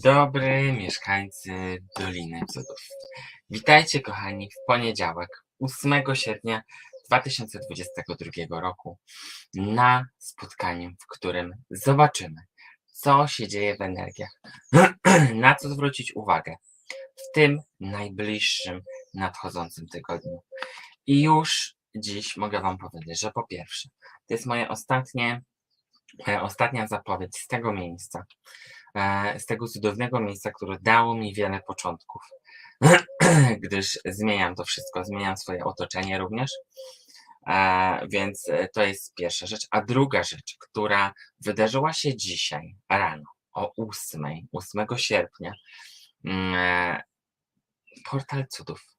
Dobry, mieszkańcy Doliny Cudów. Witajcie, kochani, w poniedziałek, 8 sierpnia 2022 roku, na spotkaniu, w którym zobaczymy, co się dzieje w energiach, na co zwrócić uwagę w tym najbliższym nadchodzącym tygodniu. I już dziś mogę Wam powiedzieć, że po pierwsze, to jest moje ostatnie, ostatnia zapowiedź z tego miejsca e, z tego cudownego miejsca, które dało mi wiele początków, gdyż zmieniam to wszystko, zmieniam swoje otoczenie również. E, Więc e, to jest pierwsza rzecz. A druga rzecz, która wydarzyła się dzisiaj rano o 8, 8 sierpnia, mm, e, portal cudów,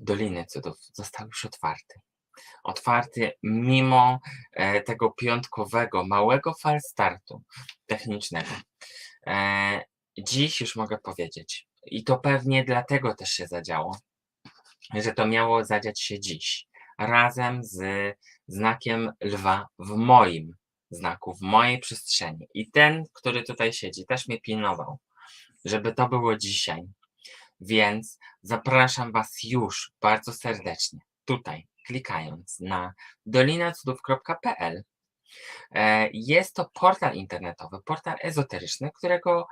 Doliny Cudów został już otwarty. Otwarty mimo e, tego piątkowego, małego falstartu technicznego. E, dziś już mogę powiedzieć, i to pewnie dlatego też się zadziało, że to miało zadziać się dziś, razem z znakiem lwa w moim znaku, w mojej przestrzeni. I ten, który tutaj siedzi, też mnie pilnował, żeby to było dzisiaj. Więc zapraszam Was już bardzo serdecznie tutaj, klikając na dolinacudów.pl. E, Jest to portal internetowy, portal ezoteryczny, którego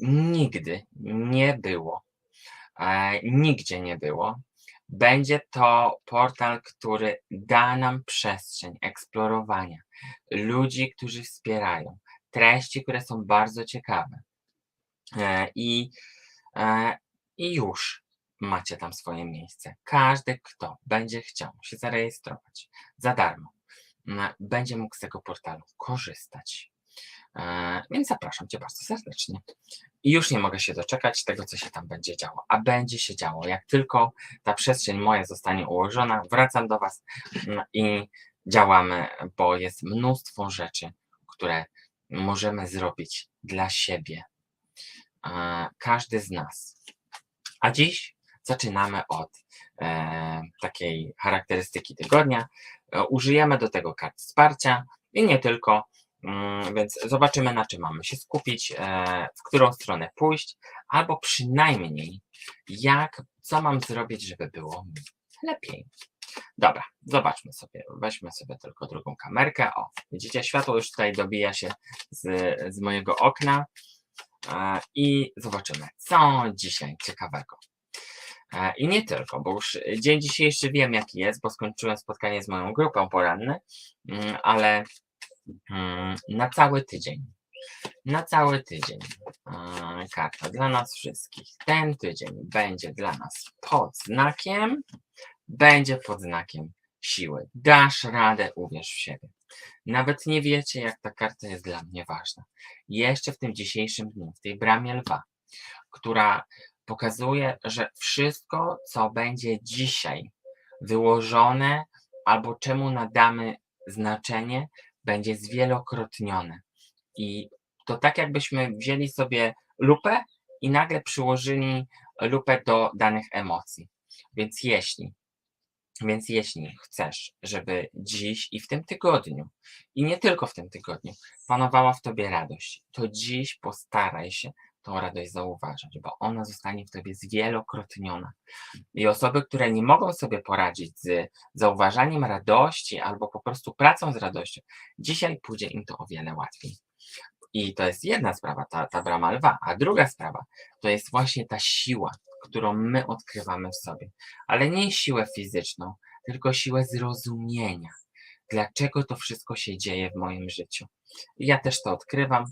nigdy nie było. e, Nigdzie nie było. Będzie to portal, który da nam przestrzeń eksplorowania ludzi, którzy wspierają, treści, które są bardzo ciekawe. E, I, i już macie tam swoje miejsce. Każdy, kto będzie chciał się zarejestrować za darmo, m, będzie mógł z tego portalu korzystać. E, Więc zapraszam Cię bardzo serdecznie. I już nie mogę się doczekać tego, co się tam będzie działo. A będzie się działo. Jak tylko ta przestrzeń moja zostanie ułożona, wracam do Was mm, i działamy, bo jest mnóstwo rzeczy, które możemy zrobić dla siebie. E, Każdy z nas. A dziś zaczynamy od e, takiej charakterystyki tygodnia. E, użyjemy do tego kart wsparcia i nie tylko, mm, więc zobaczymy na czym mamy się skupić, e, w którą stronę pójść, albo przynajmniej jak, co mam zrobić, żeby było mi lepiej. Dobra, zobaczmy sobie, weźmy sobie tylko drugą kamerkę. O, widzicie, światło już tutaj dobija się z, z mojego okna e, i zobaczymy, co dzisiaj ciekawego. E, I nie tylko, bo już dzień dzisiejszy wiem jaki jest, bo skończyłem spotkanie z moją grupą poranne, mm, ale mm, na cały tydzień, na cały tydzień e, karta dla nas wszystkich. Ten tydzień będzie dla nas pod znakiem, będzie pod znakiem siły. Dasz radę, uwierz w siebie. Nawet nie wiecie, jak ta karta jest dla mnie ważna. Jeszcze w tym dzisiejszym dniu, w tej bramie lwa, która pokazuje, że wszystko, co będzie dzisiaj wyłożone, albo czemu nadamy znaczenie, będzie zwielokrotnione. I to tak, jakbyśmy wzięli sobie lupę i nagle przyłożyli lupę do danych emocji. Więc jeśli, więc jeśli chcesz, żeby dziś i w tym tygodniu, i nie tylko w tym tygodniu, panowała w tobie radość, to dziś postaraj się tą radość zauważać, bo ona zostanie w tobie zwielokrotniona. I osoby, które nie mogą sobie poradzić z zauważaniem radości albo po prostu pracą z radością, dzisiaj pójdzie im to o wiele łatwiej. I to jest jedna sprawa, ta, ta brama lwa, a druga sprawa to jest właśnie ta siła, którą my odkrywamy w sobie, ale nie siłę fizyczną, tylko siłę zrozumienia, dlaczego to wszystko się dzieje w moim życiu. I ja też to odkrywam,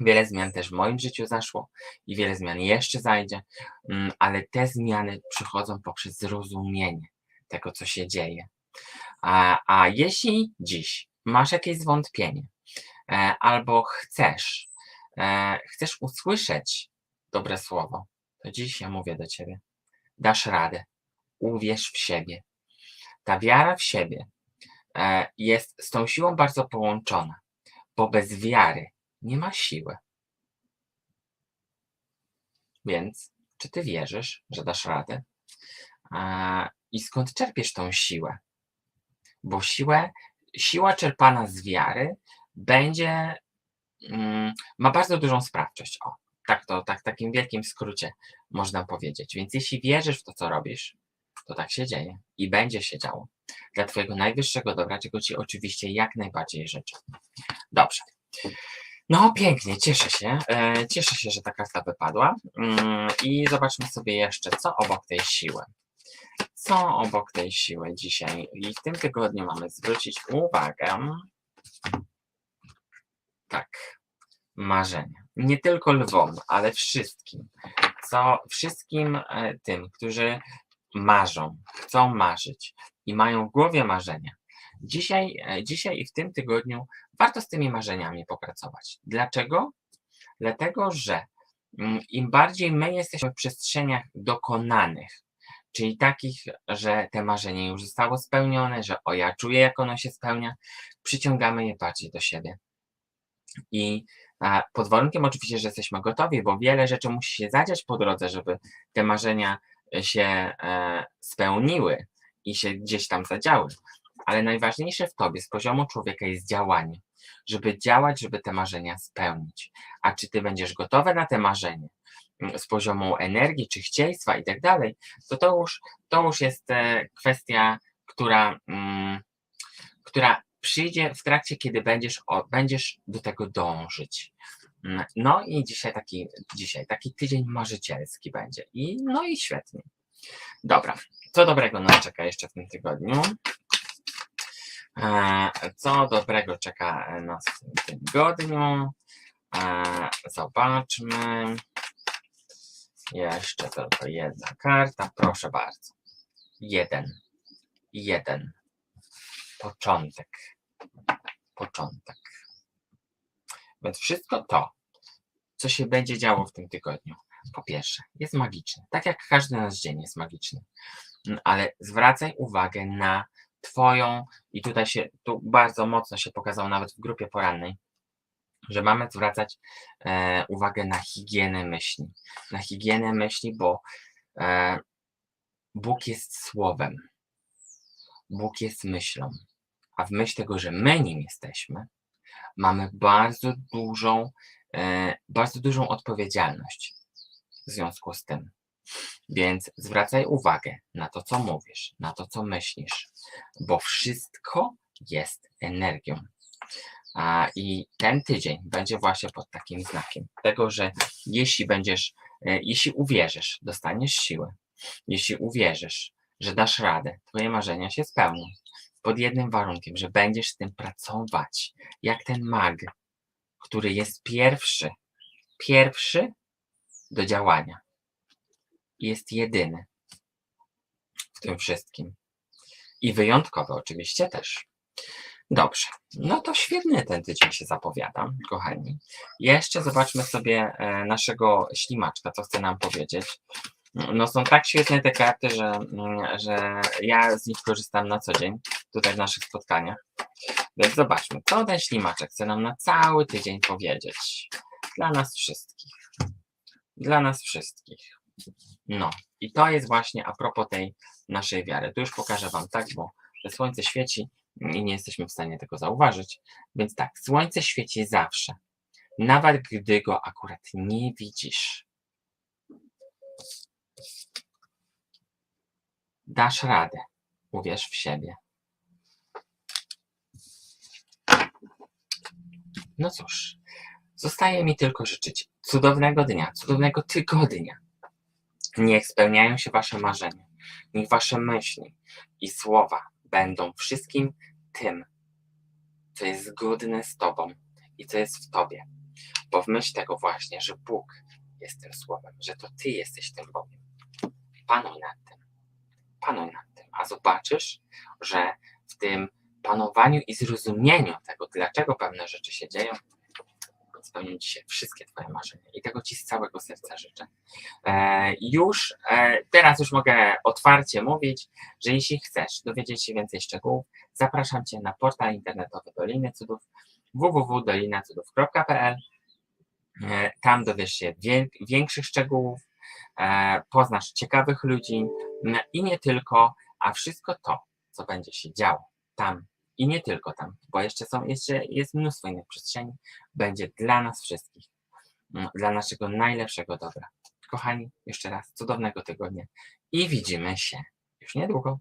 Wiele zmian też w moim życiu zaszło i wiele zmian jeszcze zajdzie, mm, ale te zmiany przychodzą poprzez zrozumienie tego, co się dzieje. A, a jeśli dziś masz jakieś zwątpienie e, albo chcesz, e, chcesz usłyszeć dobre słowo, to dziś ja mówię do ciebie. Dasz radę. Uwierz w siebie. Ta wiara w siebie e, jest z tą siłą bardzo połączona, bo bez wiary nie ma siły. Więc czy ty wierzysz, że dasz radę? A, I skąd czerpiesz tą siłę? Bo siłę, siła czerpana z wiary będzie mm, ma bardzo dużą sprawczość. O, tak to, tak takim wielkim skrócie można powiedzieć. Więc jeśli wierzysz w to, co robisz, to tak się dzieje i będzie się działo. Dla Twojego najwyższego dobra, czego Ci oczywiście jak najbardziej życzę. Dobrze. No pięknie, cieszę się. E, cieszę się, że ta karta wypadła. Mm, I zobaczmy sobie jeszcze, co obok tej siły. Co obok tej siły dzisiaj i w tym tygodniu mamy zwrócić uwagę. Tak, marzenia. Nie tylko lwom, ale wszystkim. Co wszystkim e, tym, którzy marzą, chcą marzyć i mają w głowie marzenia. Dzisiaj, e, dzisiaj i w tym tygodniu warto z tymi marzeniami popracować. Dlaczego? Dlatego, że mm, im bardziej my jesteśmy w przestrzeniach dokonanych, czyli takich, że te marzenie już zostało spełnione, że o ja czuję, jak ono się spełnia, przyciągamy je bardziej do siebie. I pod warunkiem oczywiście, że jesteśmy gotowi, bo wiele rzeczy musi się zadziać po drodze, żeby te marzenia się e, spełniły i się gdzieś tam zadziały. Ale najważniejsze w tobie z poziomu człowieka jest działanie, żeby działać, żeby te marzenia spełnić. A czy ty będziesz gotowy na te marzenie mm, z poziomu energii, czy chcieństwa i tak dalej, to to już, to już jest e, kwestia, która, mm, która przyjdzie w trakcie, kiedy będziesz, będziesz do tego dążyć. Mm, No i dzisiaj taki, dzisiaj taki tydzień marzycielski będzie. I, no i świetnie. Dobra, co dobrego nas czeka jeszcze w tym tygodniu? Co dobrego czeka nas w tym tygodniu? Zobaczmy. Jeszcze tylko jedna karta, proszę bardzo. Jeden. Jeden. Początek. Początek. Więc wszystko to, co się będzie działo w tym tygodniu, po pierwsze, jest magiczne. Tak jak każdy nasz dzień jest magiczny. Ale zwracaj uwagę na Twoją, i tutaj się, tu bardzo mocno się pokazało nawet w grupie porannej, że mamy zwracać e, uwagę na higienę myśli. Na higienę myśli, bo e, Bóg jest słowem. Bóg jest myślą. A w myśl tego, że my nim jesteśmy, mamy bardzo dużą, e, bardzo dużą odpowiedzialność w związku z tym. Więc zwracaj uwagę na to, co mówisz, na to, co myślisz, bo wszystko jest energią. A, I ten tydzień będzie właśnie pod takim znakiem tego, że jeśli będziesz, e, jeśli uwierzysz, dostaniesz siłę, jeśli uwierzysz, że dasz radę, twoje marzenia się spełnią. Pod jednym warunkiem, że będziesz z tym pracować, jak ten mag, który jest pierwszy, pierwszy do działania. Jest jedyny w tym wszystkim. I wyjątkowy oczywiście też. Dobrze, no to świetny ten tydzień się zapowiada, kochani. Jeszcze zobaczmy sobie e, naszego ślimaczka, co chce nam powiedzieć. No są tak świetne te karty, że, mm, że ja z nich korzystam na co dzień, tutaj w naszych spotkaniach. Więc zobaczmy, co ten ślimaczek chce nam na cały tydzień powiedzieć. Dla nas wszystkich. Dla nas wszystkich. No, i to jest właśnie a propos tej naszej wiary. Tu już pokażę Wam tak, bo że słońce świeci i nie jesteśmy w stanie tego zauważyć. Więc tak, słońce świeci zawsze, nawet gdy go akurat nie widzisz. Dasz radę, uwierz w siebie. No cóż, zostaje mi tylko życzyć cudownego dnia, cudownego tygodnia. Niech spełniają się Wasze marzenia, niech Wasze myśli i słowa będą wszystkim tym, co jest zgodne z Tobą i co jest w Tobie. Bo w myśl tego właśnie, że Bóg jest tym słowem, że to Ty jesteś tym Bogiem. Panuj nad tym. Panuj nad tym. A zobaczysz, że w tym panowaniu i zrozumieniu tego, dlaczego pewne rzeczy się dzieją, spełnią Ci się wszystkie Twoje marzenia. I tego Ci z całego serca życzę. E, już, e, teraz już mogę otwarcie mówić, że jeśli chcesz dowiedzieć się więcej szczegółów, zapraszam Cię na portal internetowy Doliny Cudów www.dolinacudów.pl E, Tam dowiesz się większych szczegółów, poznasz ciekawych ludzi i nie tylko, a wszystko to, co będzie się działo tam i nie tylko tam, bo jeszcze są, jeszcze jest mnóstwo innych przestrzeni, będzie dla nas wszystkich, mm, dla naszego najlepszego dobra. Kochani, jeszcze raz cudownego tygodnia i widzimy się już niedługo.